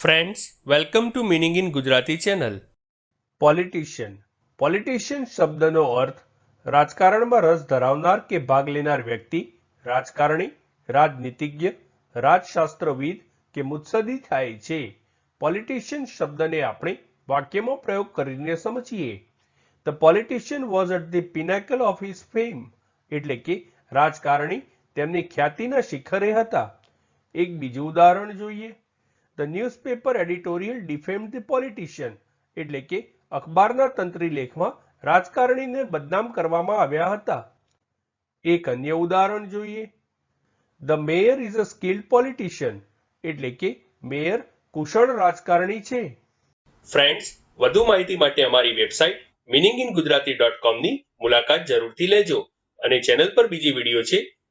Friends welcome to meaning in Gujarati channel politician politician શબ્દનો અર્થ, રાજકારણમાં રસ ધરાવનાર કે ભાગ લેનાર વ્યક્તિ, રાજકારણી, રાજનીતિજ્ઞ, રાજશાસ્ત્રવિદ કે મુત્સદી થાય છે. પોલિટિશિયન શબ્દને આપણે વાક્યમાં પ્રયોગ કરીને સમજીએ. The politician was at the pinnacle of his fame એટલે કે રાજકારણી તેમની ખ્યાતિના શિખરે હતા. એક બીજું ઉદાહરણ જોઈએ. The newspaper editorial defamed the politician એટલે કે અખબારના તંત્રી લેખમાં રાજકારણીને બદનામ કરવામાં આવ્યા હતા. એક અન્ય ઉદાહરણ જોઈએ. The mayor is a skilled politician એટલે કે મેયર કુશળ રાજકારણી છે. ફ્રેન્ડ્સ વધુ માહિતી માટે અમારી website meaning in Gujarati dot કોમની મુલાકાત જરૂરથી લેજો અને ચેનલ પર બીજી વીડિયો છે